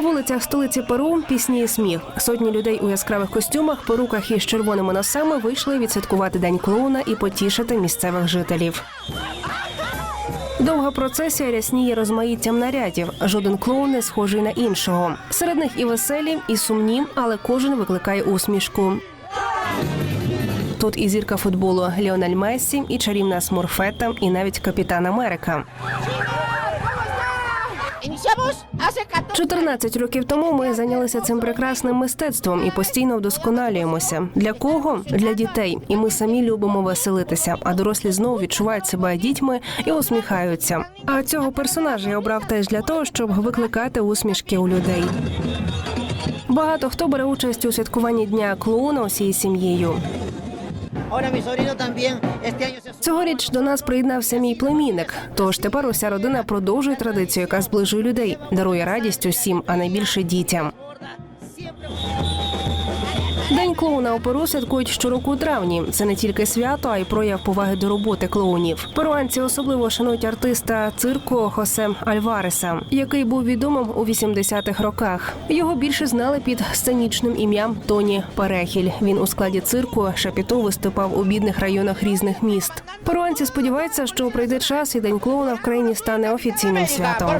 вулицях столиці Перу пісні і сміх. Сотні людей у яскравих костюмах, перуках із червоними носами вийшли відсвяткувати день клоуна і потішити місцевих жителів. Довга процесія рясніє розмаїттям нарядів. Жоден клоун не схожий на іншого. Серед них і веселі, і сумні, але кожен викликає усмішку. Тут і зірка футболу Ліональ Мессі, і чарівна Смурфета, і навіть капітан Америка. Iniciamos hace 14 14 років тому ми зайнялися цим прекрасним мистецтвом і постійно вдосконалюємося. Для кого? Для дітей. І ми самі любимо веселитися. А дорослі знову відчувають себе дітьми і усміхаються. А цього персонажа я обрав теж для того, щоб викликати усмішки у людей. Багато хто бере участь у святкуванні дня клоуна усією сім'єю. Цьогоріч до нас приєднався мій племінник. Тож тепер уся родина продовжує традицію, яка зближує людей, дарує радість усім, а найбільше дітям. День клоуна у святкують щороку у травні. Це не тільки свято, а й прояв поваги до роботи клоунів. Перуанці особливо шанують артиста цирку Хосе Альвареса, який був відомим у 80-х роках. Його більше знали під сценічним ім'ям Тоні Перехіль. Він у складі цирку Шапіто виступав у бідних районах різних міст. Перуанці сподіваються, що прийде час і день клоуна в країні стане офіційним святом.